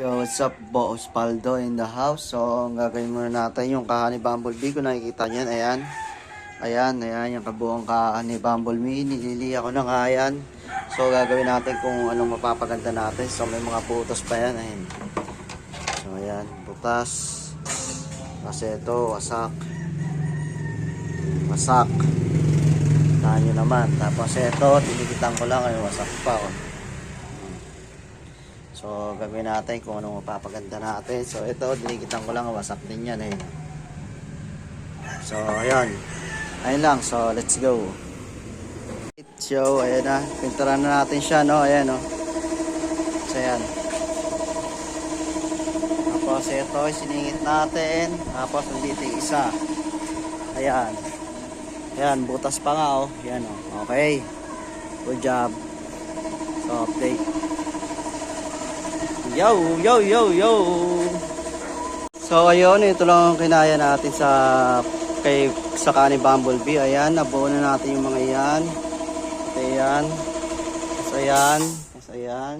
Yo, what's up, Boss Paldo in the house. So, ang gagawin muna natin yung kaha ni Bumblebee. Kung nakikita niyan, ayan. Ayan, ayan, yung kabuong kaha ni Bumblebee. Nililiya ko na nga yan. So, gagawin natin kung anong mapapaganda natin. So, may mga butas pa yan. Ayan. So, ayan, butas. Kasi ito, wasak. Wasak. Tahan naman. Tapos ito, tinikitan ko lang. Ay, wasak pa. Oh. So, gagawin natin kung anong mapapaganda natin. So, ito, dinikitan ko lang, wasak din yan eh. So, ayan. Ayun lang. So, let's go. So, ayan na. Pinturan na natin siya, no? Ayan, no? So, ayan. Tapos, ito, siningit natin. Tapos, nandito yung isa. Ayan. Ayan, butas pa nga, oh. Ayan, oh. Okay. Good job. So, update. Yo, yo, yo, yo. So ayun, ito lang ang kinaya natin sa kay sa kani Bumblebee. Ayan, nabuo na natin yung mga yan. Ito yan. So ayan. So ayan.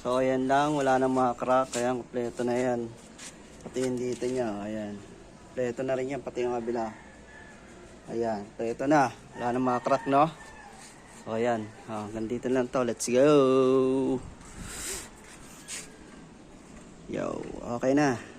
So ayan lang, wala nang mga crack. Ayan, kompleto na yan. Pati yung dito niya, ayan. Kompleto na rin yan, pati yung kabila. Ayan, kompleto na. Wala nang mga crack, no? So ayan, oh, nandito lang to. Let's go! Yo, okay na.